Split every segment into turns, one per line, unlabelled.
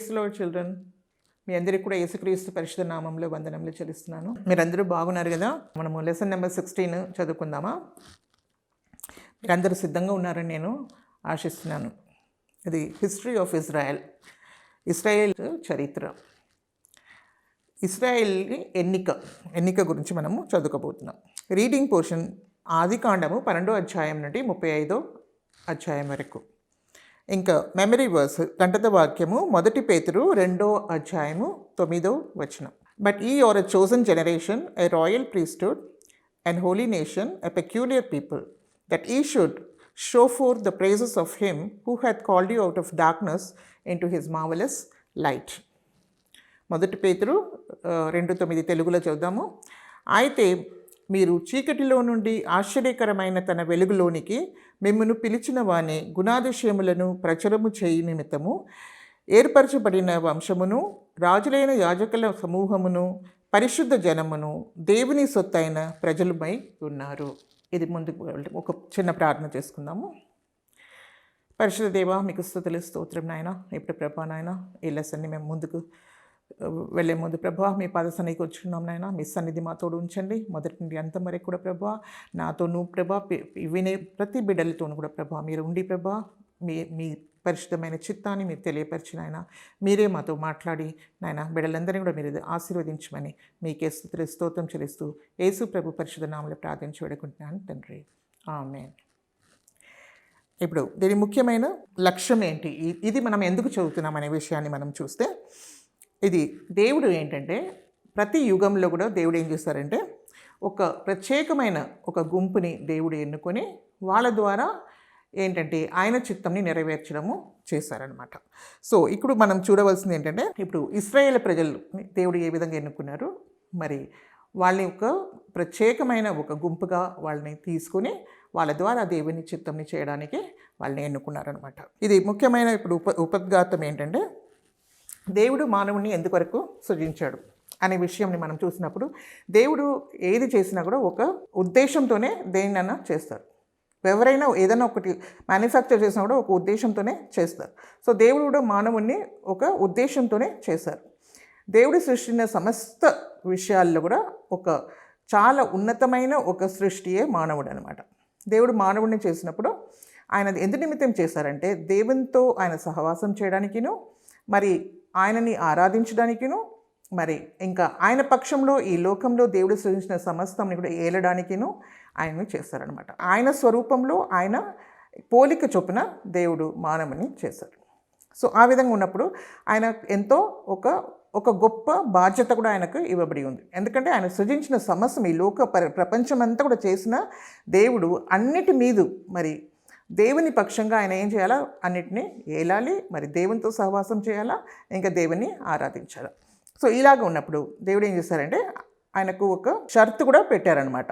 ప్రైస్లో చిల్డ్రన్ మీ అందరికీ కూడా యేసుక్రీస్తు పరిశుద్ధ నామంలో వందనంలో చెల్లిస్తున్నాను. మీరందరూ బాగున్నారు కదా? మనము లెసన్ నెంబర్ సిక్స్టీన్ చదువుకుందామా? మీరందరూ సిద్ధంగా ఉన్నారని నేను ఆశిస్తున్నాను. ఇది హిస్టరీ ఆఫ్ ఇజ్రాయెల్ ఇస్రాయేల్ చరిత్ర. ఇస్రాయేల్ ఎన్నిక ఎన్నిక గురించి మనము చదువుకోబోతున్నాం. రీడింగ్ పోర్షన్ ఆది కాండము పన్నెండో అధ్యాయం నుండి ముప్పై ఐదో అధ్యాయం వరకు. ఇంకా మెమరీ వర్స్ గంటద వాక్యము మొదటి పేతురు రెండో అధ్యాయము తొమ్మిదో వచనం. But ye are a chosen generation a royal priesthood and holy nation a peculiar people that ye should show forth the praises of him who hath called you out of darkness into his marvellous light మొదటి పేతురు రెండు తొమ్మిది తెలుగులో చూద్దాము అయితే మీరు చీకటిలో నుండి ఆశ్చర్యకరమైన తన వెలుగులోనికి మిమ్మను పిలిచిన వాని గుణాదిశయములను ప్రచురము చేయి నిమిత్తము. ఏర్పరచబడిన వంశమును రాజులైన యాజకుల సమూహమును పరిశుద్ధ జనమును దేవుని సొత్తైన ప్రజలమై ఉన్నారు. ఇది ముందుకు ఒక చిన్న ప్రార్థన చేసుకుందాము. పరిశుద్ధ దేవ మీకు స్థుతులు స్తోత్రం నాయన. ఇప్పుడు ప్రభా నాయన ఈ లెసన్ని మేము ముందుకు వెళ్ళే ముందు ప్రభా మీ పాద సన్నిధికి వచ్చున్నాం నాయన. మీ సన్నిధి మా తోడు ఉంచండి. మొదటి నుండి అంత వరకు కూడా ప్రభా నాతో నువ్వు ప్రభా వినే ప్రతి బిడ్డలతోనూ కూడా ప్రభా మీరు ఉండి ప్రభా మీ మీ పరిశుద్ధమైన చిత్తాన్ని మీరు తెలియపరిచిన ఆయన మీరే మాతో మాట్లాడి నాయన బిడ్డలందరినీ కూడా మీరు ఆశీర్వదించమని మీకే స్థుతులు స్తోత్రం చెల్లిస్తూ యేసు ప్రభు పరిశుద్ధ నామలు ప్రార్థించి వేడుకుంటున్నాను తండ్రి. ఆమె ఇప్పుడు దీని ముఖ్యమైన లక్ష్యం ఏంటి? ఇది మనం ఎందుకు చదువుతున్నాం అనే విషయాన్ని మనం చూస్తే ఇది దేవుడు ఏంటంటే ప్రతి యుగంలో కూడా దేవుడు ఏం చేస్తారంటే ఒక ప్రత్యేకమైన ఒక గుంపుని దేవుడు ఎన్నుకొని వాళ్ళ ద్వారా ఏంటంటే ఆయన చిత్తంని నెరవేర్చడము చేశారనమాట సో ఇప్పుడు మనం చూడవలసింది ఏంటంటే ఇప్పుడు ఇస్రాయేల్ ప్రజలు దేవుడు ఏ విధంగా ఎన్నుకున్నారు? మరి వాళ్ళని ఒక ప్రత్యేకమైన ఒక గుంపుగా వాళ్ళని తీసుకుని వాళ్ళ ద్వారా దేవుని చిత్తంని చేయడానికి వాళ్ళని ఎన్నుకున్నారనమాట ఇది ముఖ్యమైన ఇప్పుడు ఉప ఉపద్ఘాతం ఏంటంటే దేవుడు మానవుణ్ణి ఎందువరకు సృజించాడు అనే విషయంని మనం చూసినప్పుడు దేవుడు ఏది చేసినా కూడా ఒక ఉద్దేశంతోనే దేనినైనా చేస్తారు. ఎవరైనా ఏదైనా ఒకటి మ్యానుఫ్యాక్చర్ చేసినా కూడా ఒక ఉద్దేశంతోనే చేస్తారు. సో దేవుడు కూడా మానవుణ్ణి ఒక ఉద్దేశంతోనే చేశారు. దేవుడు సృష్టించిన సమస్త విషయాల్లో కూడా ఒక చాలా ఉన్నతమైన ఒక సృష్టియే మానవుడు అనమాట దేవుడు మానవుడిని చేసినప్పుడు ఆయన ఎందు నిమిత్తం చేశారంటే దేవునితో ఆయన సహవాసం చేయడానికిను మరి ఆయనని ఆరాధించడానికిను మరి ఇంకా ఆయన పక్షంలో ఈ లోకంలో దేవుడు సృజించిన సమస్తంని కూడా ఏలడానికిను ఆయనను చేశారనమాట ఆయన స్వరూపంలో ఆయన పోలిక చొప్పున దేవుడు మానవుని చేశారు సో ఆ విధంగా ఉన్నప్పుడు ఆయన ఎంతో ఒక ఒక గొప్ప బాధ్యత కూడా ఆయనకు ఇవ్వబడి ఉంది. ఎందుకంటే ఆయన సృజించిన సమస్య ఈ లోక ప్రపంచమంతా కూడా చేసిన దేవుడు అన్నిటి మీదు మరి దేవుని పక్షంగా ఆయన ఏం చేయాలా? అన్నిటినీ ఏలాలి మరి దేవునితో సహవాసం చేయాలా? ఇంకా దేవుని ఆరాధించాలా? సో ఇలాగ ఉన్నప్పుడు దేవుడు ఏం చేశారంటే ఆయనకు ఒక షరతు కూడా పెట్టారనమాట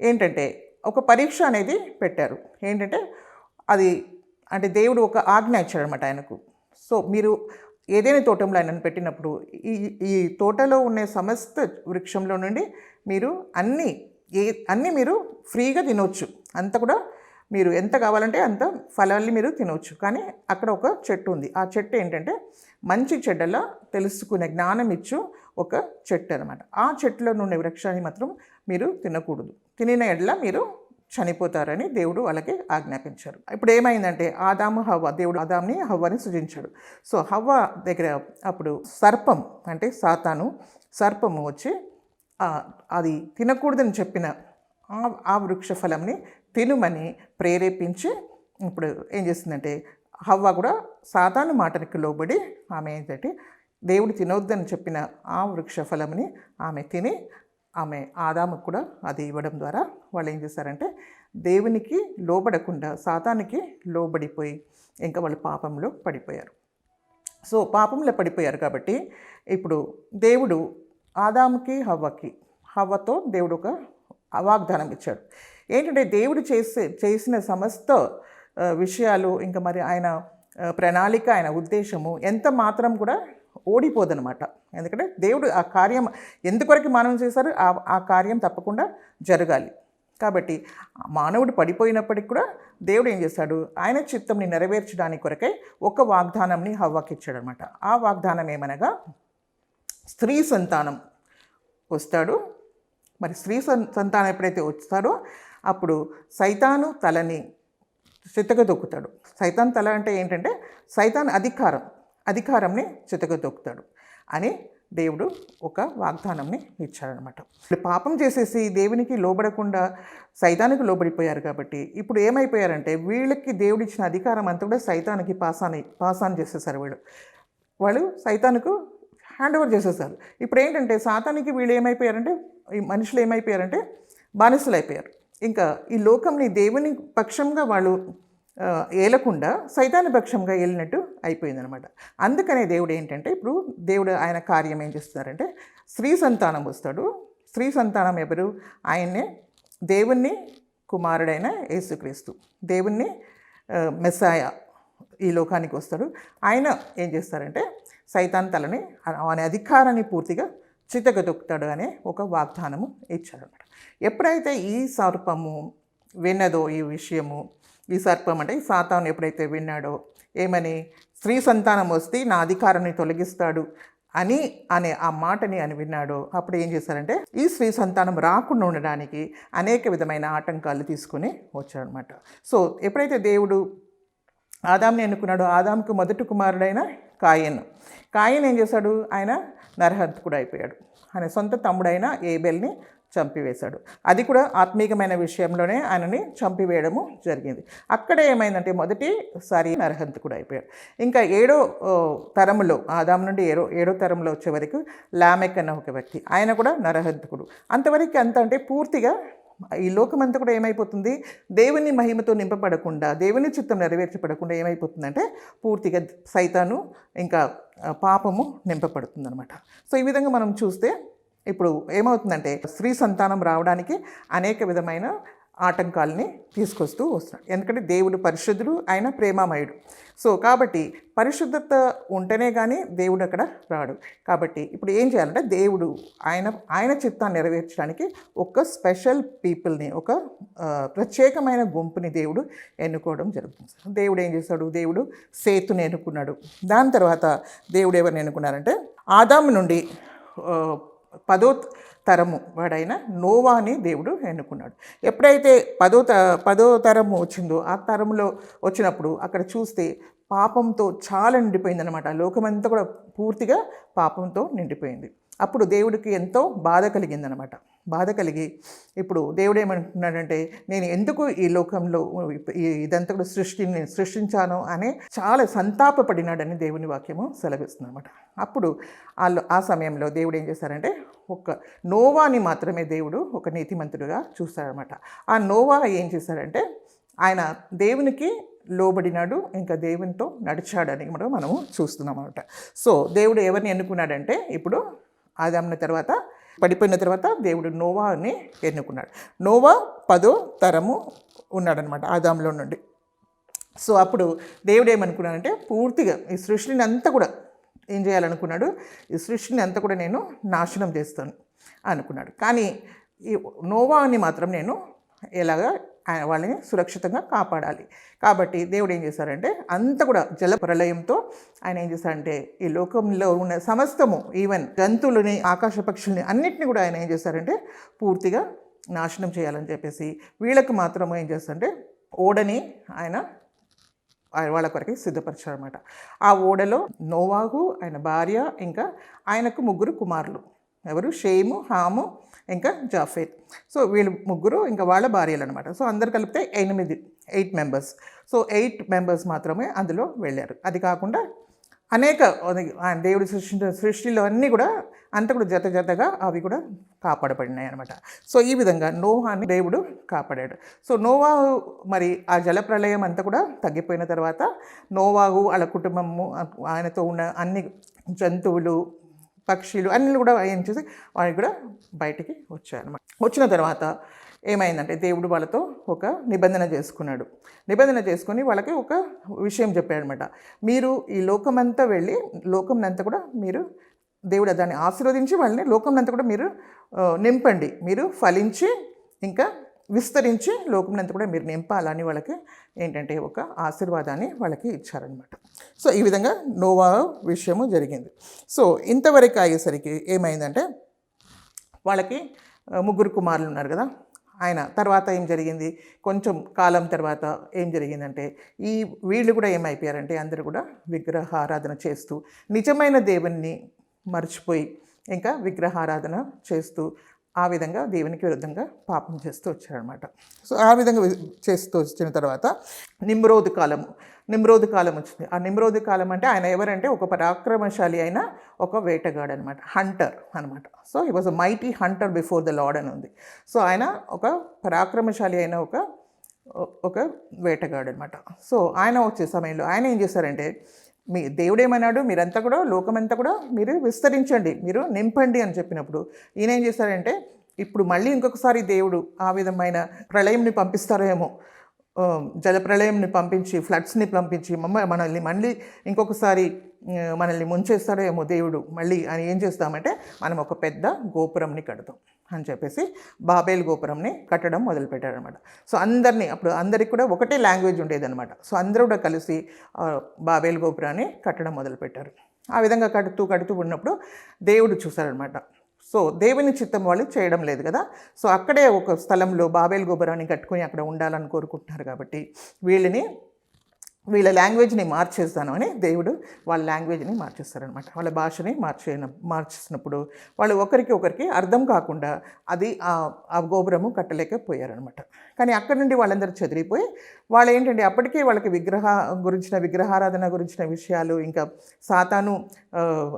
ఏంటంటే ఒక పరీక్ష అనేది పెట్టారు. ఏంటంటే అది అంటే దేవుడు ఒక ఆజ్ఞ ఇచ్చాడనమాట ఆయనకు. సో మీరు ఏదైనా తోటంలో ఆయనను పెట్టినప్పుడు ఈ ఈ తోటలో ఉండే సమస్త వృక్షంలో నుండి మీరు అన్నీ ఏ అన్నీ మీరు ఫ్రీగా తినవచ్చు అంత కూడా మీరు ఎంత కావాలంటే అంత ఫలాల్ని మీరు తినవచ్చు కానీ అక్కడ ఒక చెట్టు ఉంది. ఆ చెట్టు ఏంటంటే మంచి చెడ్డలా తెలుసుకునే జ్ఞానం ఇచ్చు ఒక చెట్టు అనమాట ఆ చెట్టులో నుండి వృక్షాన్ని మాత్రం మీరు తినకూడదు. తినిన ఎడల మీరు చనిపోతారని దేవుడు వాళ్ళకి ఆజ్ఞాపించారు. ఇప్పుడు ఏమైందంటే ఆదాము హవ్వ దేవుడు ఆదాంని హవ్వని సృజించాడు. సో హవ్వ దగ్గర అప్పుడు సర్పం అంటే సాతాను సర్పము వచ్చి అది తినకూడదని చెప్పిన ఆ వృక్ష ఫలంని తినుమని ప్రేరేపించి ఇప్పుడు ఏం చేస్తుందంటే హవ్వ కూడా సాధారణ మాటనికి లోబడి ఆమె ఏంటంటే దేవుడు తినొద్దని చెప్పిన ఆ వృక్ష ఫలంని ఆమె తిని ఆమె ఆదాముకు కూడా అది ఇవ్వడం ద్వారా వాళ్ళు ఏం చేశారంటే దేవునికి లోబడకుండా సాతానికి లోబడిపోయి ఇంకా వాళ్ళు పాపంలో పడిపోయారు. సో పాపంలో పడిపోయారు కాబట్టి ఇప్పుడు దేవుడు ఆదాముకి హవ్వకి హవ్వతో దేవుడు ఒక వాగ్దానం ఇచ్చాడు. ఏంటంటే దేవుడు చేసే చేసిన సమస్త విషయాలు ఇంకా మరి ఆయన ప్రణాళిక ఆయన ఉద్దేశము ఎంత మాత్రం కూడా ఓడిపోదనమాట ఎందుకంటే దేవుడు ఆ కార్యం ఎందుకొరకు మనం చేశారు ఆ ఆ కార్యం తప్పకుండా జరగాలి. కాబట్టి మానవుడు పడిపోయినప్పటికి కూడా దేవుడు ఏం చేస్తాడు ఆయన చిత్తంని నెరవేర్చడానికి కొరకై ఒక వాగ్దానంని హవ్వకిచ్చాడు అనమాట ఆ వాగ్దానం ఏమనగా స్త్రీ సంతానం వస్తాడు. మరి స్త్రీ సంతానం ఎప్పుడైతే వస్తాడో అప్పుడు సైతాను తలని చితకదొక్కుతాడు. సైతాన్ తల అంటే ఏంటంటే సైతాన్ అధికారం అధికారంని చితకదొక్కుతాడు అని దేవుడు ఒక వాగ్దానంని ఇచ్చాడనమాట. ఇప్పుడు పాపం చేసేసి దేవునికి లోబడకుండా సైతానికి లోబడిపోయారు కాబట్టి ఇప్పుడు ఏమైపోయారంటే వీళ్ళకి దేవుడు ఇచ్చిన అధికారం అంతా కూడా సైతానికి పాసాన్ పాసాన్ చేసేసారు వీళ్ళు. వాళ్ళు సైతానికి హ్యాండ్ ఓవర్ చేసేసారు. ఇప్పుడు ఏంటంటే సాతానికి వీళ్ళు ఏమైపోయారంటే ఈ మనుషులు ఏమైపోయారంటే బానిసలు అయిపోయారు ఇంకా ఈ లోకంని దేవుని పక్షంగా వాళ్ళు ఏలకుండా సైతాని పక్షంగా వెళ్ళినట్టు అయిపోయిందనమాట అందుకనే దేవుడు ఏంటంటే ఇప్పుడు దేవుడు ఆయన కార్యం ఏం చేస్తున్నారంటే స్త్రీ సంతానం వస్తాడు. స్త్రీ సంతానం ఎవరు? ఆయన్నే దేవుణ్ణి కుమారుడైన యేసుక్రీస్తు. దేవుణ్ణి మెస్సాయ ఈ లోకానికి వస్తాడు. ఆయన ఏం చేస్తారంటే సైతాన్ తలని ఆయన అధికారాన్ని పూర్తిగా చితగదొక్కుతాడు అనే ఒక వాగ్దానము ఇచ్చారన్నమాట. ఎప్పుడైతే ఈ సర్పము విన్నదో ఈ విషయము ఈ సర్పం అంటే ఈ సాతాను ఎప్పుడైతే విన్నాడో ఏమని స్త్రీ సంతానం వస్తే నా అధికారాన్ని తొలగిస్తాడు అని అనే ఆ మాటని అని విన్నాడో అప్పుడు ఏం చేశారంటే ఈ స్త్రీ సంతానం రాకుండా ఉండడానికి అనేక విధమైన ఆటంకాలు తీసుకుని వచ్చాడనమాట సో ఎప్పుడైతే దేవుడు ఆదాంని ఎన్నుకున్నాడో ఆదాంకు మొదటి కుమారుడైన కాయన్ కాయిన్ ఏం చేశాడు? ఆయన నరహంతకుడు అయిపోయాడు ఆయన సొంత తమ్ముడైన ఏబెల్ని చంపివేశాడు. అది కూడా ఆత్మీకమైన విషయంలోనే ఆయనని చంపివేయడము జరిగింది. అక్కడ ఏమైందంటే మొదటిసారి నరహంతకుడు అయిపోయాడు ఇంకా ఏడో తరంలో ఆదాం నుండి ఏడో ఏడో తరంలో వచ్చే వరకు లామెక్ అన్న ఒక వ్యక్తి. ఆయన కూడా నరహంతకుడు. అంతవరకు అంత అంటే పూర్తిగా ఈ లోకమంతా కూడా ఏమైపోతుంది? దేవుని మహిమతో నింపబడకుండా దేవుని చిత్తం నెరవేర్చబడకుండా ఏమైపోతుందంటే పూర్తిగా సైతాను ఇంకా పాపము నింపబడుతుంది అనమాట సో ఈ విధంగా మనం చూస్తే ఇప్పుడు ఏమవుతుందంటే స్త్రీ సంతానం రావడానికి అనేక విధమైన ఆటంకాలని తీసుకొస్తూ వస్తున్నాడు. ఎందుకంటే దేవుడు పరిశుద్ధుడు ఆయన ప్రేమామయుడు. సో కాబట్టి పరిశుద్ధత ఉంటేనే కానీ దేవుడు అక్కడ రాడు. కాబట్టి ఇప్పుడు ఏం చేయాలంటే దేవుడు ఆయన ఆయన చిత్తాన్ని నెరవేర్చడానికి ఒక స్పెషల్ పీపుల్ని ఒక ప్రత్యేకమైన గుంపుని దేవుడు ఎన్నుకోవడం జరుగుతుంది దేవుడు ఏం చేశాడు దేవుడు సేతుని ఎన్నుకున్నాడు. దాని తర్వాత దేవుడు ఎవరిని ఎన్నుకున్నారంటే ఆదాము నుండి పదో తరము వాడైన నోవాని దేవుడు ఎన్నుకున్నాడు. ఎప్పుడైతే పదో త పదో తరము వచ్చిందో ఆ తరములో వచ్చినప్పుడు అక్కడ చూస్తే పాపంతో చాలా నిండిపోయిందనమాట లోకమంతా కూడా పూర్తిగా పాపంతో నిండిపోయింది. అప్పుడు దేవుడికి ఎంతో బాధ కలిగిందనమాట బాధ కలిగి ఇప్పుడు దేవుడు ఏమంటున్నాడంటే నేను ఎందుకు ఈ లోకంలో ఇదంతా కూడా సృష్టిని సృష్టించాను అనే చాలా సంతాపపడినాడని దేవుని వాక్యము సెలవిస్తుంది అనమాట అప్పుడు ఆ ఆ సమయంలో దేవుడు ఏం చేశారంటే ఒక నోవాని మాత్రమే దేవుడు ఒక నీతిమంతుడుగా చూస్తాడనమాట ఆ నోవా ఏం చేశారంటే ఆయన దేవునికి లోబడినాడు ఇంకా దేవునితో నడిచాడని కూడా మనము చూస్తున్నాం అనమాట సో దేవుడు ఎవరిని ఎన్నుకున్నాడంటే ఇప్పుడు ఆదామున తర్వాత పడిపోయిన తర్వాత దేవుడు నోవా అని ఎన్నుకున్నాడు. నోవా పదో తరము ఉన్నాడనమాట ఆదాంలో నుండి. సో అప్పుడు దేవుడు ఏమనుకున్నాడంటే పూర్తిగా ఈ సృష్టిని అంతా కూడా ఏం చేయాలనుకున్నాడు? ఈ సృష్టిని అంతా కూడా నేను నాశనం చేస్తాను అనుకున్నాడు. కానీ ఈ నోవాని మాత్రం నేను ఎలాగా వాళ్ళని సురక్షితంగా కాపాడాలి. కాబట్టి దేవుడు ఏం చేశారంటే అంత కూడా జల ప్రళయంతో ఆయన ఏం చేశారంటే ఈ లోకంలో ఉన్న సమస్తము ఈవెన్ జంతువులని ఆకాశ పక్షుల్ని అన్నిటిని కూడా ఆయన ఏం చేశారంటే పూర్తిగా నాశనం చేయాలని చెప్పేసి వీళ్ళకు మాత్రం ఏం చేస్తారంటే ఓడని ఆయన ఆయన వాళ్ళ కొరకి సిద్ధపరిచారనమాట ఆ ఓడలో నోవాహు ఆయన భార్య ఇంకా ఆయనకు ముగ్గురు కుమారులు. ఎవరు? షేము హాము ఇంకా జాఫేర్ సో వీళ్ళు ముగ్గురు ఇంకా వాళ్ళ భార్యలు అనమాట సో అందరు కలిపితే ఎనిమిది eight members. So eight members మాత్రమే అందులో వెళ్ళారు. అది కాకుండా అనేక దేవుడి సృష్టి సృష్టిలో అన్నీ కూడా అంత కూడా జత జతగా అవి కూడా కాపాడబడినాయి అనమాట సో ఈ విధంగా నోహాని దేవుడు కాపాడాడు. సో నోవాహు మరి ఆ జల ప్రళయం అంతా కూడా తగ్గిపోయిన తర్వాత నోవాహు వాళ్ళ కుటుంబము ఆయనతో ఉన్న అన్ని జంతువులు పక్షులు అన్నీ కూడా ఏం చేసి వాళ్ళకి కూడా బయటికి వచ్చాయన్నమాట. వచ్చిన తర్వాత ఏమైందంటే దేవుడు వాళ్ళతో ఒక నిబంధన చేసుకున్నాడు. నిబంధన చేసుకుని వాళ్ళకి ఒక విషయం చెప్పాడనమాట మీరు ఈ లోకమంతా వెళ్ళి లోకంనంతా కూడా మీరు దేవుడు దాన్ని ఆశీర్వదించి వాళ్ళని లోకంనంతా కూడా మీరు నింపండి. మీరు ఫలించి ఇంకా విస్తరించి లోకమునంతా కూడా మీరు నింపాలని వాళ్ళకి ఏంటంటే ఒక ఆశీర్వాదాన్ని వాళ్ళకి ఇచ్చారనమాట సో ఈ విధంగా నోవా విషయము జరిగింది. సో ఇంతవరకు అయ్యేసరికి ఏమైందంటే వాళ్ళకి ముగ్గురు కుమారులు ఉన్నారు కదా ఆయన తర్వాత ఏం జరిగింది? కొంచెం కాలం తర్వాత ఏం జరిగిందంటే ఈ వీళ్ళు కూడా ఏమైపోయారంటే అందరూ కూడా విగ్రహారాధన చేస్తూ నిజమైన దేవుణ్ణి మర్చిపోయి ఇంకా విగ్రహారాధన చేస్తూ ఆ విధంగా దేవునికి విరుద్ధంగా పాపం చేస్తూ వచ్చారనమాట సో ఆ విధంగా చేస్తూ వచ్చిన తర్వాత నిమ్రోధు కాలము నిమ్రోధు కాలం వచ్చింది. ఆ నిమ్రోధు కాలం అంటే ఆయన ఎవరంటే ఒక పరాక్రమశాలి అయిన ఒక వేటగాడు అనమాట హంటర్ అనమాట so he was a mighty hunter before the Lord అని ఉంది. సో ఆయన ఒక పరాక్రమశాలి అయిన ఒక ఒక వేటగాడు అనమాట సో ఆయన వచ్చే సమయంలో ఆయన ఏం చేశారంటే మీ దేవుడేమన్నాడు? మీరంతా కూడా లోకమంతా కూడా మీరు విస్తరించండి మీరు నింపండి అని చెప్పినప్పుడు ఈయన ఏం చేశారంటే ఇప్పుడు మళ్ళీ ఇంకొకసారి దేవుడు ఆ విధమైన ప్రళయంని పంపిస్తారేమో. జలప్రళయంని పంపించి ఫ్లడ్స్ని పంపించి మమ్మ మనల్ని మళ్ళీ ఇంకొకసారి మనల్ని ముంచేస్తాడో ఏమో దేవుడు. మళ్ళీ అని ఏం చేస్తామంటే మనం ఒక పెద్ద గోపురంని కడతాం అని చెప్పేసి బాబేల్ గోపురంని కట్టడం మొదలుపెట్టారనమాట సో అందరినీ అప్పుడు అందరికి కూడా ఒకటే లాంగ్వేజ్ ఉండేదన్నమాట. సో అందరూ కూడా కలిసి బాబేల్ గోపురాన్ని కట్టడం మొదలుపెట్టారు. ఆ విధంగా కడుతూ కడుతూ ఉన్నప్పుడు దేవుడు చూశారనమాట సో దేవుని చిత్తం వాళ్ళు చేయడం లేదు కదా. సో అక్కడే ఒక స్థలంలో బాబేల్ గోపురాన్ని కట్టుకొని అక్కడ ఉండాలని కోరుకుంటున్నారు కాబట్టి వీళ్ళని వీళ్ళ లాంగ్వేజ్ని మార్చేస్తాను అని దేవుడు వాళ్ళ లాంగ్వేజ్ని మార్చేస్తారనమాట. వాళ్ళ భాషని మార్చే మార్చేసినప్పుడు వాళ్ళు ఒకరికి ఒకరికి అర్థం కాకుండా అది ఆ గోపురము కట్టలేకపోయారనమాట. కానీ అక్కడి నుండి వాళ్ళందరూ చెదిరిపోయి వాళ్ళు ఏంటంటే అప్పటికే వాళ్ళకి విగ్రహ గురించిన విగ్రహారాధన గురించిన విషయాలు ఇంకా సాతాను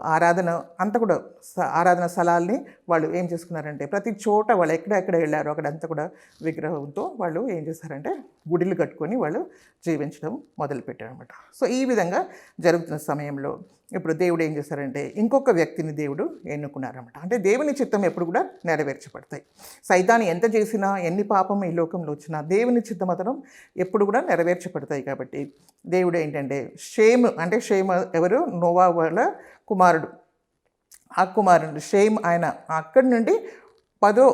ఆరాధన అంతా కూడా ఆరాధన స్థలాల్ని వాళ్ళు ఏం చేసుకున్నారంటే ప్రతి చోట వాళ్ళు ఎక్కడెక్కడ వెళ్ళారో అక్కడంతా కూడా విగ్రహంతో వాళ్ళు ఏం చేస్తారంటే గుడిలు కట్టుకొని వాళ్ళు జీవించడం మొదలు మొదలుపెట్టారనమాట సో ఈ విధంగా జరుగుతున్న సమయంలో ఇప్పుడు దేవుడు ఏం చేశారంటే ఇంకొక వ్యక్తిని దేవుడు ఎన్నుకున్నారనమాట అంటే దేవుని చిత్తం ఎప్పుడు కూడా నెరవేర్చబడతాయి. సైతాన్ని ఎంత చేసినా ఎన్ని పాపం ఈ లోకంలో వచ్చినా దేవుని చిత్తం అతను ఎప్పుడు కూడా నెరవేర్చబడతాయి కాబట్టి దేవుడు ఏంటంటే షేమ్ అంటే షేమ్ ఎవరు? నోవా వాళ్ళ కుమారుడు. ఆ కుమారుడు షేమ్ ఆయన అక్కడి నుండి పదో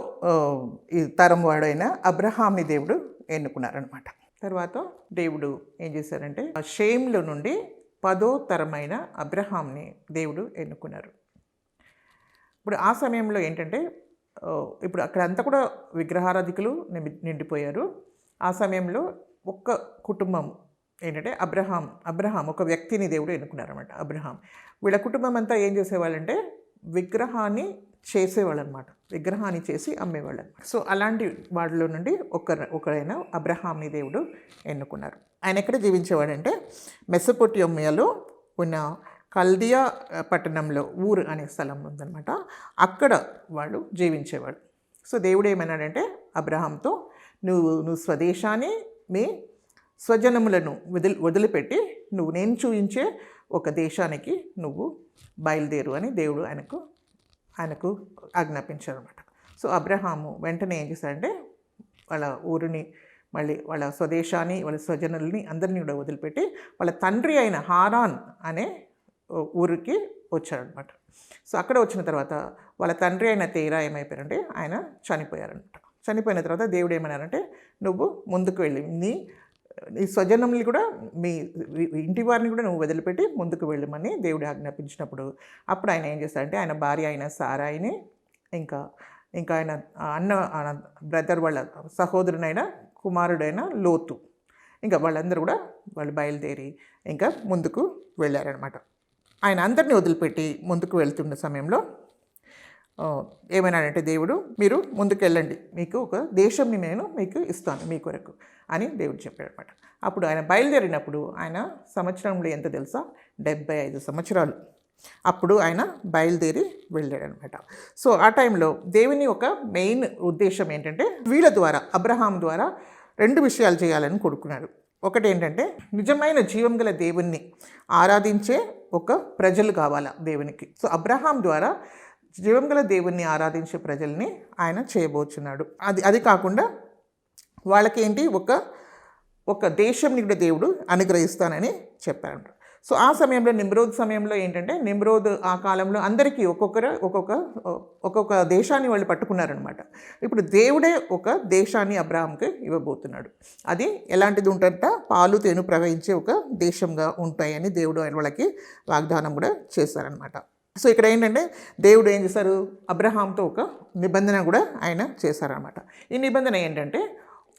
ఈ తరం వాడైన అబ్రహాంని దేవుడు ఎన్నుకున్నారనమాట తర్వాత దేవుడు ఏం చేశారంటే షేమ్లో నుండి పదో తరమైన అబ్రహాంని దేవుడు ఎన్నుకున్నారు. ఇప్పుడు ఆ సమయంలో ఏంటంటే ఇప్పుడు అక్కడ అంతా కూడా విగ్రహారాధికులు నిండిపోయారు. ఆ సమయంలో ఒక్క కుటుంబం ఏంటంటే అబ్రహాం అబ్రహాం ఒక వ్యక్తిని దేవుడు ఎన్నుకున్నారన్నమాట అబ్రహాం. వీళ్ళ కుటుంబం అంతా ఏం చేసేవాళ్ళంటే విగ్రహాన్ని చేసేవాళ్ళు అనమాట విగ్రహాన్ని చేసి అమ్మేవాళ్ళు అనమాట సో అలాంటి వాళ్ళలో నుండి ఒకరు ఒకరైన అబ్రహాంని దేవుడు ఎన్నుకున్నారు. ఆయన ఎక్కడ జీవించేవాడంటే మెసపోటియోమియాలో ఉన్న కల్దియా పట్టణంలో ఊరు అనే స్థలం ఉందన్నమాట. అక్కడ వాళ్ళు జీవించేవాడు సో దేవుడు ఏమన్నాడంటే అబ్రహాంతో నువ్వు నువ్వు స్వదేశాన్ని మీ స్వజనములను వదిలి వదిలిపెట్టి నువ్వు నేను చూపించే ఒక దేశానికి నువ్వు బయలుదేరు అని దేవుడు ఆయనకు ఆయనకు ఆజ్ఞాపించారు అనమాట సో అబ్రహాము వెంటనే ఏం చేశాడంటే వాళ్ళ ఊరిని మళ్ళీ వాళ్ళ స్వదేశాన్ని వాళ్ళ స్వజనుల్ని అందరినీ కూడా వదిలిపెట్టి వాళ్ళ తండ్రి అయిన హారాన్ అనే ఊరికి వచ్చారనమాట సో అక్కడ వచ్చిన తర్వాత వాళ్ళ తండ్రి అయిన తేరా ఏమైపోయారంటే ఆయన చనిపోయారనమాట చనిపోయిన తర్వాత దేవుడు ఏమన్నారంటే నువ్వు ముందుకు వెళ్ళి నీ నీ స్వజనంని కూడా మీ ఇంటి వారిని కూడా నువ్వు వదిలిపెట్టి ముందుకు వెళ్ళమని దేవుడు ఆజ్ఞాపించినప్పుడు అప్పుడు ఆయన ఏం చేస్తాడంటే ఆయన భార్య అయిన సారాయిని ఇంకా ఇంకా ఆయన అన్న బ్రదర్ వాళ్ళ సహోదరునైన కుమారుడైన లోతు ఇంకా వాళ్ళందరూ కూడా వాళ్ళు బయలుదేరి ఇంకా ముందుకు వెళ్ళారనమాట ఆయన అందరినీ వదిలిపెట్టి ముందుకు వెళ్తున్న సమయంలో ఏమైనాడంటే దేవుడు మీరు ముందుకెళ్ళండి. మీకు ఒక దేశంని నేను మీకు ఇస్తాను మీ కొరకు అని దేవుడు చెప్పాడు అనమాట అప్పుడు ఆయన బయలుదేరినప్పుడు ఆయన సంవత్సరంలో ఎంత తెలుసా? డెబ్బై ఐదు సంవత్సరాలు. అప్పుడు ఆయన బయలుదేరి వెళ్ళాడు అనమాట సో ఆ టైంలో దేవుని ఒక మెయిన్ ఉద్దేశం ఏంటంటే వీళ్ళ ద్వారా అబ్రహాం ద్వారా రెండు విషయాలు చేయాలని కోరుకున్నాడు. ఒకటి ఏంటంటే నిజమైన జీవం గల దేవుణ్ణి ఆరాధించే ఒక ప్రజలు కావాలా దేవునికి. సో అబ్రహాం ద్వారా జీవం గల దేవుణ్ణి ఆరాధించే ప్రజల్ని ఆయన చేయబోచున్నాడు. అది అది కాకుండా వాళ్ళకేంటి? ఒక ఒక దేశంని కూడా దేవుడు అనుగ్రహిస్తానని చెప్పాడు సో ఆ సమయంలో నిమ్రోద్ సమయంలో ఏంటంటే నిమ్రోద్ ఆ కాలంలో అందరికీ ఒక్కొక్కరు ఒక్కొక్క ఒక్కొక్క దేశాన్ని వాళ్ళు పట్టుకున్నారనమాట. ఇప్పుడు దేవుడే ఒక దేశాన్ని అబ్రాహంకి ఇవ్వబోతున్నాడు. అది ఎలాంటిది ఉంటుందంట? పాలు తేను ప్రవహించే ఒక దేశంగా ఉంటాయని దేవుడు వాళ్ళకి వాగ్దానం కూడా చేశారనమాట. సో ఇక్కడ ఏంటంటే దేవుడు ఏం చేశారు? అబ్రహాంతో ఒక నిబంధన కూడా ఆయన చేశారనమాట ఈ నిబంధన ఏంటంటే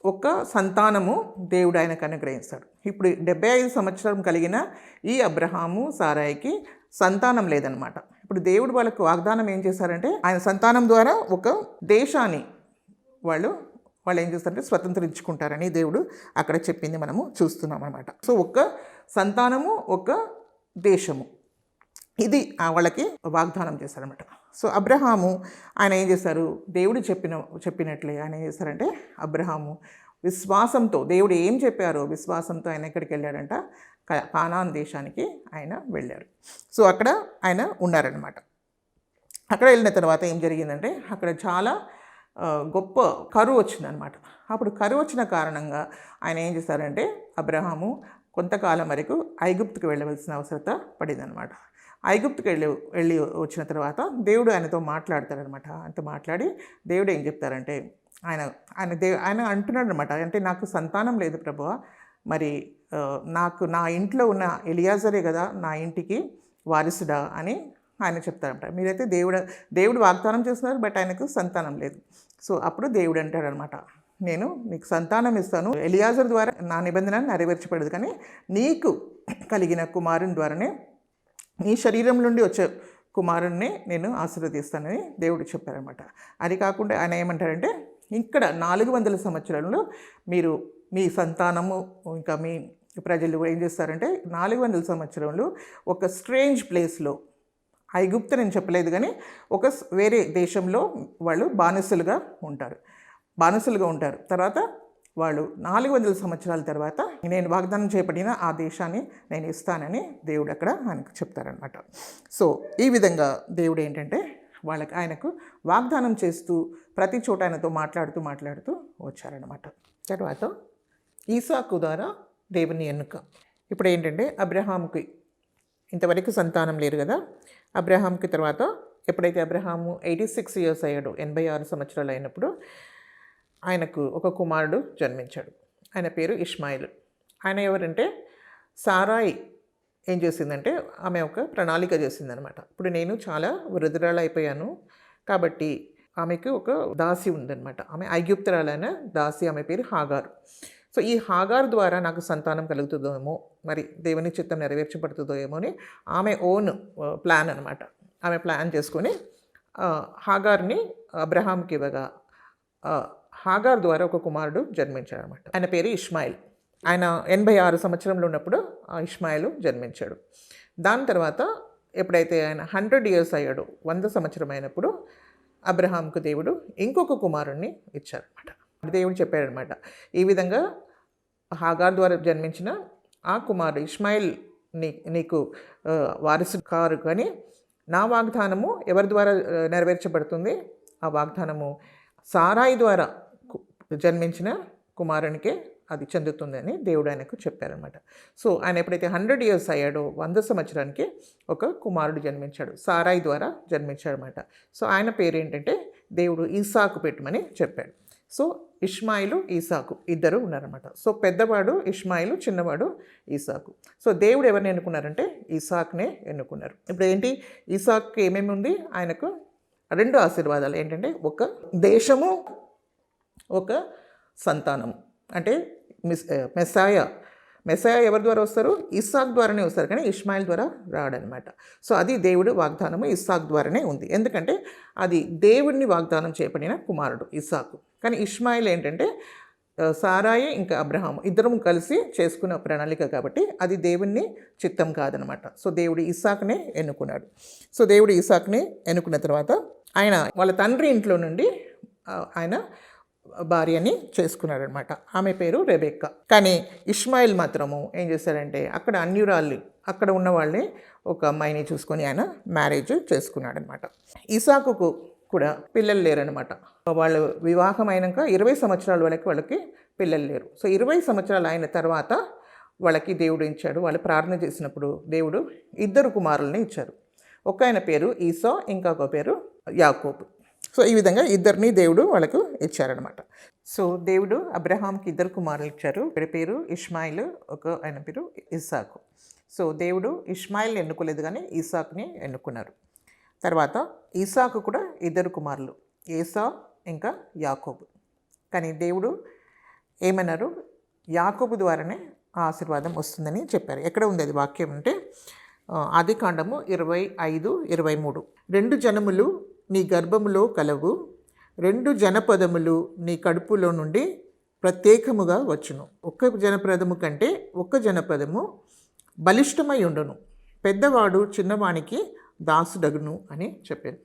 ఒక సంతానము దేవుడు ఆయనకు అనుగ్రహిస్తాడు. ఇప్పుడు డెబ్బై ఐదు సంవత్సరం కలిగిన ఈ అబ్రహాము సారాయికి సంతానం లేదనమాట ఇప్పుడు దేవుడు వాళ్ళకు వాగ్దానం ఏం చేశారంటే ఆయన సంతానం ద్వారా ఒక దేశాన్ని వాళ్ళు వాళ్ళు ఏం చేస్తారంటే స్వతంత్రించుకుంటారని దేవుడు అక్కడ చెప్పింది మనము చూస్తున్నాం అనమాట సో ఒక్క సంతానము ఒక దేశము. ఇది ఆ వాళ్ళకి వాగ్దానం చేశారనమాట సో అబ్రహాము ఆయన ఏం చేశారు? దేవుడు చెప్పిన చెప్పినట్లే ఆయన ఏం చేశారంటే అబ్రహాము విశ్వాసంతో దేవుడు ఏం చెప్పారో విశ్వాసంతో ఆయన ఎక్కడికి వెళ్ళాడంట? కానాన్ దేశానికి ఆయన వెళ్ళారు. సో అక్కడ ఆయన ఉన్నారనమాట అక్కడ వెళ్ళిన తర్వాత ఏం జరిగిందంటే అక్కడ చాలా గొప్ప కరువు వచ్చిందనమాట అప్పుడు కరువు వచ్చిన కారణంగా ఆయన ఏం చేశారంటే అబ్రహాము కొంతకాలం వరకు ఐగుప్తుకు వెళ్ళవలసిన అవసరత పడిందనమాట ఐగుప్తుకు వెళ్ళి వెళ్ళి వచ్చిన తర్వాత దేవుడు ఆయనతో మాట్లాడతాడనమాట. ఆయనతో మాట్లాడి దేవుడు ఏం చెప్తారంటే ఆయన ఆయన దే ఆయన అంటున్నాడు అనమాట అంటే నాకు సంతానం లేదు ప్రభువ. మరి నాకు నా ఇంట్లో ఉన్న ఎలియాజరే కదా నా ఇంటికి వారసుడా అని ఆయన చెప్తారంట. మీరైతే దేవుడు దేవుడు వాగ్దానం చేస్తున్నారు బట్ ఆయనకు సంతానం లేదు. సో అప్పుడు దేవుడు అంటాడనమాట నేను నీకు సంతానం ఇస్తాను. ఎలియాజర్ ద్వారా నా నిబంధనను నెరవేర్చబడదు కానీ నీకు కలిగిన కుమారుని ద్వారానే నీ శరీరం నుండి వచ్చే కుమారుణ్ణి నేను ఆశీర్వదిస్తానని దేవుడు చెప్పారనమాట అది కాకుండా ఆయన ఏమంటారంటే ఇక్కడ నాలుగు వందల సంవత్సరంలో మీరు మీ సంతానము ఇంకా మీ ప్రజలు ఏం చేస్తారంటే నాలుగు వందల సంవత్సరంలో ఒక స్ట్రేంజ్ ప్లేస్లో ఐగుప్తు నేను చెప్పలేదు కానీ ఒక వేరే దేశంలో వాళ్ళు బానిసలుగా ఉంటారు. బానిసలుగా ఉంటారు. తర్వాత వాళ్ళు నాలుగు వందల సంవత్సరాల తర్వాత నేను వాగ్దానం చేపట్టిన ఆ దేశాన్ని నేను ఇస్తానని దేవుడు అక్కడ ఆయనకు చెప్తారనమాట సో ఈ విధంగా దేవుడు ఏంటంటే వాళ్ళకి ఆయనకు వాగ్దానం చేస్తూ ప్రతి చోట ఆయనతో మాట్లాడుతూ మాట్లాడుతూ వచ్చారనమాట తర్వాత ఈసాకు ద్వారా దేవుని ఎన్నుక. ఇప్పుడు ఏంటంటే అబ్రహాంకి ఇంతవరకు సంతానం లేరు కదా. అబ్రహాంకి తర్వాత ఎప్పుడైతే అబ్రహాము ఎయిటీ సిక్స్ ఇయర్స్ అయ్యాడు ఎనభై ఆరు సంవత్సరాలు అయినప్పుడు ఆయనకు ఒక కుమారుడు జన్మించాడు. ఆయన పేరు ఇష్మాయిల్. ఆయన ఎవరంటే సారాయి ఏం చేసిందంటే ఆమె ఒక ప్రణాళిక చేసిందనమాట ఇప్పుడు నేను చాలా వృద్ధురాలు అయిపోయాను కాబట్టి ఆమెకు ఒక దాసి ఉందన్నమాట. ఆమె ఐగుప్తురాలైన దాసి ఆమె పేరు హాగారు. సో ఈ హాగార్ ద్వారా నాకు సంతానం కలుగుతుందేమో మరి దేవుని చిత్తం నెరవేర్చబడుతుందో ఏమో అని ఆమె ఓన్ ప్లాన్ అనమాట ఆమె ప్లాన్ చేసుకొని హాగార్ని అబ్రహాంకి ఇవ్వగా హాగార్ ద్వారా ఒక కుమారుడు జన్మించాడు అనమాట ఆయన పేరు ఇష్మాయిల్. ఆయన ఎనభై ఆరు సంవత్సరంలో ఉన్నప్పుడు ఆ ఇష్మాయిల్ జన్మించాడు. దాని తర్వాత ఎప్పుడైతే ఆయన హండ్రెడ్ ఇయర్స్ అయ్యాడు వంద సంవత్సరం అయినప్పుడు అబ్రహాంకు దేవుడు ఇంకొక కుమారుణ్ణి ఇచ్చారనమాట దేవుడు చెప్పాడనమాట ఈ విధంగా హాగార్ ద్వారా జన్మించిన ఆ కుమారుడు ఇస్మాయిల్ నీ నీకు వారసు కారు కానీ నా వాగ్దానము ఎవరి ద్వారా నెరవేర్చబడుతుంది? ఆ వాగ్దానము సారాయి ద్వారా జన్మించిన కుమారునికే అది చెందుతుందని దేవుడు ఆయనకు చెప్పారనమాట సో ఆయన ఎప్పుడైతే హండ్రెడ్ ఇయర్స్ అయ్యాడో వంద సంవత్సరానికి ఒక కుమారుడు జన్మించాడు. సారాయి ద్వారా జన్మించాడనమాట సో ఆయన పేరు ఏంటంటే దేవుడు ఈసాకు పెట్టమని చెప్పాడు. సో ఇష్మాయిలు ఈసాకు ఇద్దరు ఉన్నారన్నమాట. సో పెద్దవాడు ఇష్మాయిలు చిన్నవాడు ఈసాకు. సో దేవుడు ఎవరిని ఎన్నుకున్నారంటే ఈసాక్నే ఎన్నుకున్నారు. ఇప్పుడు ఏంటి? ఈసాక్కి ఏమేమి ఉంది ఆయనకు రెండు ఆశీర్వాదాలు. ఏంటంటే ఒక దేశము ఒక సంతానం. అంటే మిస్ మెస్సాయ. మెస్సాయ ఎవరి ద్వారా వస్తారు? ఇస్సాక్ ద్వారానే వస్తారు. కానీ ఇస్మాయిల్ ద్వారా రాడనమాట. సో అది దేవుడు వాగ్దానము ఇస్సాక్ ద్వారానే ఉంది. ఎందుకంటే అది దేవుడిని వాగ్దానం చేపడిన కుమారుడు ఇస్సాకు. కానీ ఇస్మాయిల్ ఏంటంటే సారాయి ఇంకా అబ్రహాం ఇద్దరం కలిసి చేసుకున్న ప్రణాళిక కాబట్టి అది దేవుణ్ణి చిత్తం కాదనమాట. సో దేవుడు ఇసాక్నే ఎన్నుకున్నాడు. సో దేవుడు ఇసాక్ని ఎన్నుకున్న తర్వాత ఆయన వాళ్ళ తండ్రి ఇంట్లో నుండి ఆయన భార్యని చేసుకున్నాడనమాట. ఆమె పేరు రెబెక్క. కానీ ఇస్మాయిల్ మాత్రము ఏం చేశాడంటే అక్కడ అన్యురాళ్ళు అక్కడ ఉన్న వాళ్ళని ఒక అమ్మాయిని చూసుకొని ఆయన మ్యారేజ్ చేసుకున్నాడనమాట. ఇసాకుకు కూడా పిల్లలు లేరనమాట. వాళ్ళు వివాహం అయినాక ఇరవై సంవత్సరాల వరకు వాళ్ళకి పిల్లలు లేరు. సో ఇరవై సంవత్సరాలు అయిన తర్వాత వాళ్ళకి దేవుడు ఇచ్చాడు. వాళ్ళు ప్రార్థన చేసినప్పుడు దేవుడు ఇద్దరు కుమారుల్ని ఇచ్చారు. ఒక ఆయన పేరు ఈసో ఇంకొక పేరు యాకోబు. సో ఈ విధంగా ఇద్దరిని దేవుడు వాళ్ళకు ఇచ్చారనమాట సో దేవుడు అబ్రహాంకి ఇద్దరు కుమారులు ఇచ్చారు. ఒకరి పేరు ఇస్మాయిల్ ఒక ఆయన పేరు ఇస్సాకు. సో దేవుడు ఇస్మాయిల్ ఎన్నుకోలేదు కానీ ఇసాక్ని ఎన్నుకున్నారు. తర్వాత ఇసాకు కూడా ఇద్దరు కుమారులు ఏసా ఇంకా యాకోబు. కానీ దేవుడు ఏమన్నారు? యాకోబు ద్వారానే ఆ ఆశీర్వాదం వస్తుందని చెప్పారు. ఎక్కడ ఉంది అది వాక్యం అంటే ఆది కాండము ఇరవై ఐదు ఇరవై మూడు. రెండు జనములు నీ గర్భములో కలవు. రెండు జనపదములు నీ కడుపులో నుండి ప్రత్యేకముగా వచ్చును. ఒక్క జనపదము కంటే ఒక్క జనపదము బలిష్టమై ఉండును. పెద్దవాడు చిన్నవానికి దాసుడగును అని చెప్పారు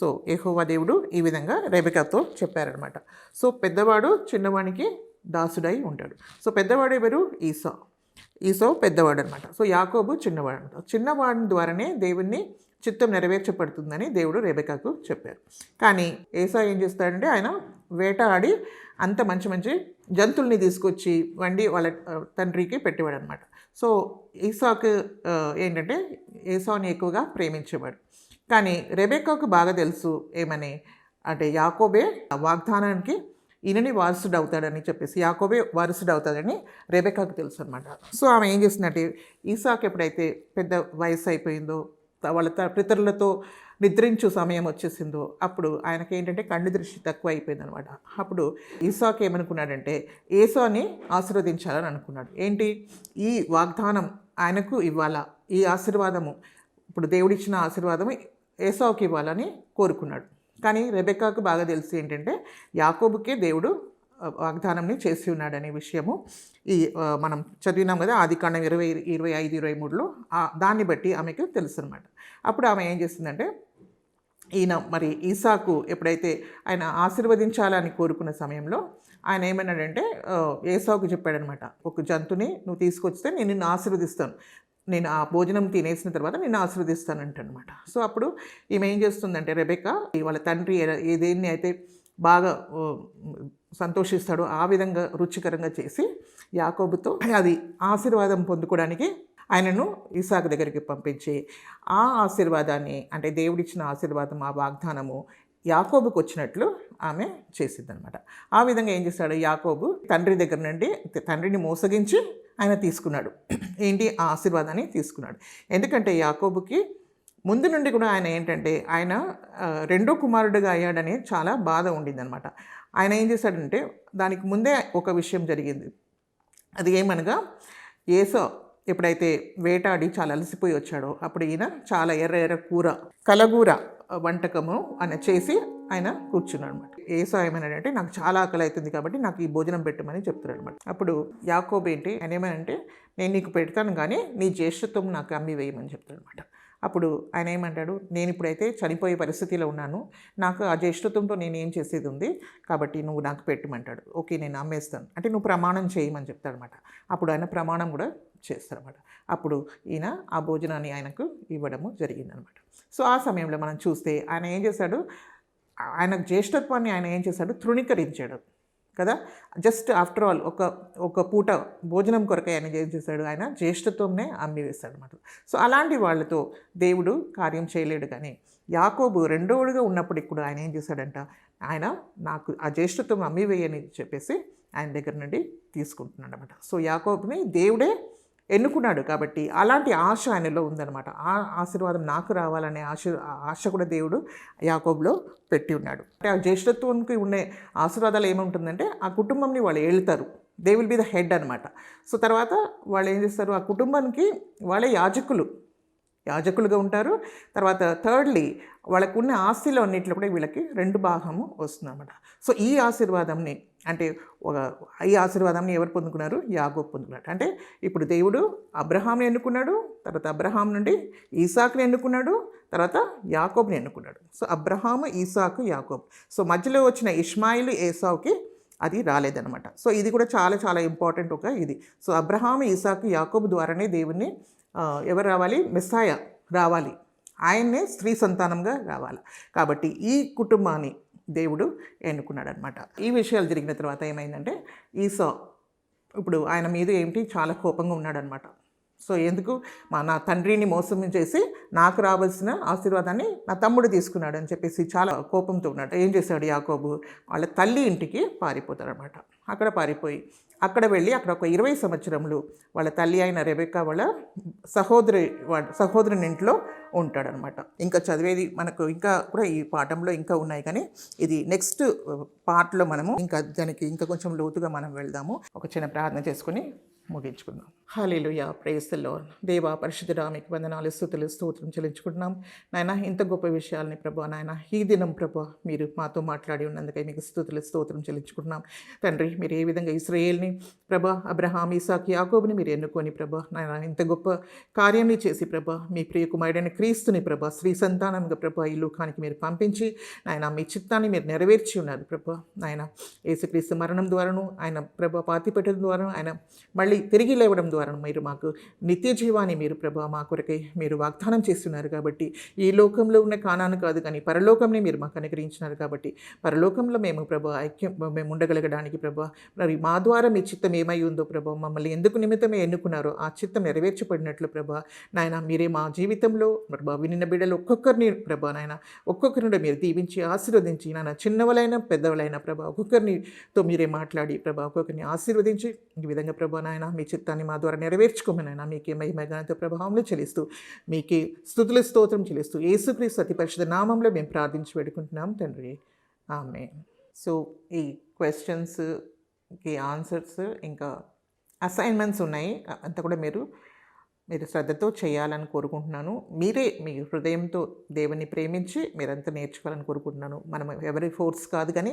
సో ఏహోవా దేవుడు ఈ విధంగా రేబికాతో చెప్పారనమాట సో పెద్దవాడు చిన్నవానికి దాసుడై ఉంటాడు. సో పెద్దవాడు ఎవరు? ఈసా. ఈసో పెద్దవాడు అనమాట సో యాకోబు చిన్నవాడు అనమాట చిన్నవాడి ద్వారానే దేవుణ్ణి చిత్తం నెరవేర్చబడుతుందని దేవుడు రేబెకాకు చెప్పారు. కానీ ఏసా ఏం చేస్తాడంటే ఆయన వేటాడి అంత మంచి మంచి జంతువుల్ని తీసుకొచ్చి వండి వాళ్ళ తండ్రికి పెట్టేవాడు అనమాట సో ఈసాకు ఏంటంటే ఏసాని ఎక్కువగా ప్రేమించేవాడు. కానీ రెబెకాకు బాగా తెలుసు ఏమని అంటే యాకోబే ఆ వాగ్దానానికి ఈయనని వారసుడు అవుతాడని చెప్పేసి యాకోబే వారసుడు అవుతాడని రెబెకాకు తెలుసు అనమాట సో ఆమె ఏం చేసిందంటే ఈసాకు ఎప్పుడైతే పెద్ద వయసు అయిపోయిందో వాళ్ళ పితరులతో నిద్రించు సమయం వచ్చేసిందో అప్పుడు ఆయనకి ఏంటంటే కళ్ళు దృష్టి తక్కువ అయిపోయింది అనమాట అప్పుడు ఈసాకు ఏమనుకున్నాడంటే ఏసాని ఆశీర్వదించాలని అనుకున్నాడు. ఏంటి? ఈ వాగ్దానం ఆయనకు ఇవ్వాలా? ఈ ఆశీర్వాదము ఇప్పుడు దేవుడిచ్చిన ఆశీర్వాదం ఏసావుకి ఇవ్వాలని కోరుకున్నాడు. కానీ రెబెకాకు బాగా తెలిసి ఏంటంటే యాకోబుకే దేవుడు వాగ్దానంని చేసి ఉన్నాడనే విషయము. ఈ మనం చదివినాం కదా ఆది కాండం ఇరవై ఇరవై ఐదు ఇరవై మూడులో దాన్ని బట్టి ఆమెకు తెలుసు అనమాట అప్పుడు ఆమె ఏం చేసిందంటే ఈయన మరి ఈసాకు ఎప్పుడైతే ఆయన ఆశీర్వదించాలని కోరుకున్న సమయంలో ఆయన ఏమన్నాడంటే ఏసాకు చెప్పాడనమాట ఒక జంతుని నువ్వు తీసుకొస్తే నేను నిన్ను ఆశీర్వదిస్తాను. నేను ఆ భోజనం తినేసిన తర్వాత నిన్ను ఆశీర్వదిస్తానంటనమాట సో అప్పుడు ఈమె ఏం చేస్తుందంటే రెబెక్క వాళ్ళ తండ్రి ఏదేన్ని అయితే బాగా సంతోషిస్తాడో. ఆ విధంగా రుచికరంగా చేసి యాకోబుతో అది ఆశీర్వాదం పొందుకోవడానికి ఆయనను ఇసాకు దగ్గరికి పంపించి ఆ ఆశీర్వాదాన్ని అంటే దేవుడిచ్చిన ఆశీర్వాదం ఆ వాగ్దానము యాకోబుకు వచ్చినట్లు ఆమె చేసిందనమాట ఆ విధంగా ఏం చేశాడు యాకోబు తండ్రి దగ్గర నుండి తండ్రిని మోసగించి ఆయన తీసుకున్నాడు. ఏంటి? ఆ ఆశీర్వాదాన్ని తీసుకున్నాడు. ఎందుకంటే యాకోబుకి ముందు నుండి కూడా ఆయన ఏంటంటే ఆయన రెండో కుమారుడుగా అయ్యాడనే చాలా బాధ ఉండిందనమాట ఆయన ఏం చేశాడంటే దానికి ముందే ఒక విషయం జరిగింది. అది ఏమనగా ఏసో ఎప్పుడైతే వేటాడి చాలా అలసిపోయి వచ్చాడో అప్పుడు ఈయన చాలా ఎర్ర ఎర్ర కూర కలగూర వంటకము ఆయన చేసి ఆయన కూర్చున్నాడు అనమాట ఏసో ఏమన్నాడంటే నాకు చాలా ఆకలి అవుతుంది కాబట్టి నాకు ఈ భోజనం పెట్టమని చెప్తున్నాడు అనమాట అప్పుడు యాకోబ్ ఏంటి ఆయన ఏమనంటే నేను నీకు పెడతాను కానీ నీ జ్యేష్ఠత్వం నాకు అమ్మి వేయమని చెప్తాడు అనమాట అప్పుడు ఆయన ఏమంటాడు నేను ఇప్పుడైతే చనిపోయే పరిస్థితిలో ఉన్నాను. నాకు ఆ జ్యేష్ఠత్వంతో నేను ఏం చేసేది ఉంది? కాబట్టి నువ్వు నాకు పెట్టమంటాడు. ఓకే నేను అమ్మేస్తాను అంటే నువ్వు ప్రమాణం చేయమని చెప్తాడనమాట అప్పుడు ఆయన ప్రమాణం కూడా చేస్తారన్నమాట. అప్పుడు ఈయన ఆ భోజనాన్ని ఆయనకు ఇవ్వడము జరిగిందనమాట సో ఆ సమయంలో మనం చూస్తే ఆయన ఏం చేశాడు? ఆయన జ్యేష్ఠత్వాన్ని ఆయన ఏం చేశాడు? తృణీకరించాడు. కదా? జస్ట్ ఆఫ్టర్ ఆల్ ఒక ఒక పూట భోజనం కొరకై ఆయన ఏం చేశాడు? ఆయన జ్యేష్ఠత్వంనే అమ్మివేశాడు అనమాట సో అలాంటి వాళ్ళతో దేవుడు కార్యం చేయలేడు కానీ యాకోబు రెండోడుగా ఉన్నప్పటికి కూడా ఆయన ఏం చేశాడంట? ఆయన నాకు ఆ జ్యేష్ఠత్వం అమ్మివేయని చెప్పేసి ఆయన దగ్గర నుండి తీసుకుంటున్నాడు అనమాట సో యాకోబుని దేవుడే ఎన్నుకున్నాడు కాబట్టి అలాంటి ఆశ ఆయనలో ఉందన్నమాట. ఆ ఆశీర్వాదం నాకు రావాలనే ఆశ ఆశ కూడా దేవుడు యాకోబ్లో పెట్టి ఉన్నాడు. అంటే ఆ జ్యేష్ఠత్వానికి ఉండే ఆశీర్వాదాలు ఏముంటుందంటే ఆ కుటుంబంని వాళ్ళు ఏళ్తారు they will be the head అనమాట సో తర్వాత వాళ్ళు ఏం చేస్తారు? ఆ కుటుంబానికి వాళ్ళే యాజకులు. యాజకులుగా ఉంటారు. తర్వాత థర్డ్లీ వాళ్ళకున్న ఆస్తిలో అన్నింటిలో కూడా వీళ్ళకి రెండు భాగము వస్తుందన్నమాట. సో ఈ ఆశీర్వాదంని అంటే ఒక ఈ ఆశీర్వాదాన్ని ఎవరు పొందుకున్నారు? యాగోబ్ పొందుకున్నాడు. అంటే ఇప్పుడు దేవుడు అబ్రహాంని ఎన్నుకున్నాడు తర్వాత అబ్రహాం నుండి ఈసాకుని ఎన్నుకున్నాడు తర్వాత యాకోబ్ని ఎన్నుకున్నాడు. సో అబ్రహాము ఈసాకు యాకోబ్. సో మధ్యలో వచ్చిన ఇష్మాయిల్ ఏసావుకి అది రాలేదనమాట సో ఇది కూడా చాలా చాలా ఇంపార్టెంట్ ఒక ఇది. సో అబ్రహాం ఈసాకు యాకోబు ద్వారానే దేవుణ్ణి ఎవరు రావాలి? మెస్సాయ రావాలి. ఆయన్నే స్త్రీ సంతానంగా రావాలి. కాబట్టి ఈ కుటుంబాన్ని దేవుడు ఎన్నుకున్నాడు అనమాట ఈ విషయాలు జరిగిన తర్వాత ఏమైందంటే ఈసా ఇప్పుడు ఆయన మీద ఏమిటి? చాలా కోపంగా ఉన్నాడనమాట. సో ఎందుకు? మా నా తండ్రిని మోసం చేసి నాకు రావాల్సిన ఆశీర్వాదాన్ని నా తమ్ముడు తీసుకున్నాడు అని చెప్పేసి చాలా కోపంతో ఉన్నాడు ఏం చేశాడు యాకోబు? వాళ్ళ తల్లి ఇంటికి పారిపోతారనమాట అక్కడ పారిపోయి అక్కడ వెళ్ళి అక్కడ ఒక ఇరవై సంవత్సరములు వాళ్ళ తల్లి అయిన రెబెక్క వాళ్ళ సహోదరి వాళ్ళ సహోదరుని ఇంట్లో ఉంటాడనమాట ఇంకా చదివేది మనకు ఇంకా కూడా ఈ పాఠంలో ఇంకా ఉన్నాయి కానీ ఇది నెక్స్ట్ పార్ట్లో మనము ఇంకా దానికి ఇంకా కొంచెం లోతుగా మనం వెళ్దాము. ఒక చిన్న ప్రార్థన చేసుకుని ముగించుకుందాం. హాలేలుయా. ప్రేస్తల్లో దేవా పరిశుద్ధుడా మీకు వందనాలు స్థుతులు స్తోత్రం చెల్లించుకుంటున్నాం. నాయన ఇంత గొప్ప విషయాల్ని ప్రభా నాయన ఈ దినం ప్రభా మీరు మాతో మాట్లాడి ఉన్నందుకై మీకు స్థుతులు స్తోత్రం చెల్లించుకుంటున్నాం. తండ్రి మీరు ఏ విధంగా ఇస్రాయేల్ని ప్రభా అబ్రహాం ఇసాక్ యాకోబుని మీరు ఎన్నుకొని ప్రభా నాయన ఇంత గొప్ప కార్యాన్ని చేసి ప్రభా మీ ప్రియ కుమారుడైన క్రీస్తుని ప్రభా శ్రీ సంతానంగా ప్రభా ఈ లోకానికి మీరు పంపించి నాయన మీ చిత్తాన్ని మీరు నెరవేర్చి ఉన్నారు ప్రభా. నాయన యేసుక్రీస్తు మరణం ద్వారాను ఆయన ప్రభా పాతి పెట్టడం ద్వారా ఆయన మళ్ళీ తిరిగి లేవడం ద్వారా మీరు మాకు నిత్య జీవాన్ని మీరు ప్రభా మా కొరకై మీరు వాగ్దానం చేస్తున్నారు కాబట్టి ఈ లోకంలో ఉన్న కానాను కాదు కానీ పరలోకంని మీరు మాకు అనుగ్రహించినారు కాబట్టి పరలోకంలో మేము ప్రభా ఐక్యం మేము ఉండగలగడానికి ప్రభా మరి మా ద్వారా మీ చిత్తం ఏమై ఉందో ప్రభా మమ్మల్ని ఎందుకు నిమిత్తమే ఎన్నుకున్నారో ఆ చిత్తం నెరవేర్చబడినట్లు ప్రభా నాయన మీరే మా జీవితంలో ప్రభా వినిన బిడ్డలు ఒక్కొక్కరిని ప్రభా నాయన ఒక్కొక్కరిని మీరు దీవించి ఆశీర్వదించి నాయన చిన్నవలైన పెద్దవలైన ప్రభా ఒక్కొక్కరినితో మీరే మాట్లాడి ప్రభా ఒక్కొక్కరిని ఆశీర్వదించి ఈ విధంగా ప్రభా నాయన మీ చిత్తాన్ని మా ద్వారా నెరవేర్చుకోమనైనా మీకే మహిమ ఘనత ప్రభావంలో చెల్లిస్తూ మీకే స్థుతుల స్తోత్రం చెల్లిస్తూ యేసుక్రీస్తు అతి పరిషత్ నామంలో మేము ప్రార్థించి పెట్టుకుంటున్నాం తండ్రి. ఆమె సో ఈ క్వశ్చన్స్కి ఆన్సర్స్ ఇంకా అసైన్మెంట్స్ ఉన్నాయి. అంతా కూడా మీరు మీరు శ్రద్ధతో చేయాలని కోరుకుంటున్నాను. మీరే మీ హృదయంతో దేవుని ప్రేమించి మీరంతా నేర్చుకోవాలని కోరుకుంటున్నాను. మనం ఎవరి ఫోర్స్ కాదు కానీ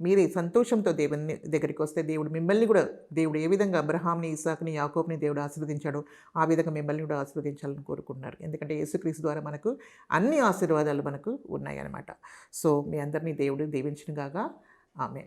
మీరే సంతోషంతో దేవుని దగ్గరికి వస్తే దేవుడు మిమ్మల్ని కూడా దేవుడు ఏ విధంగా అబ్రహాంని ఇసాక్ని యాకోబ్ని దేవుడు ఆశీర్వదించాడు ఆ విధంగా మిమ్మల్ని కూడా ఆశీర్వదించాలని కోరుకుంటున్నారు. ఎందుకంటే యేసుక్రీస్తు ద్వారా మనకు అన్ని ఆశీర్వాదాలు మనకు ఉన్నాయన్నమాట. సో మీ అందరినీ దేవుడు దీవించిన కాగా ఆమె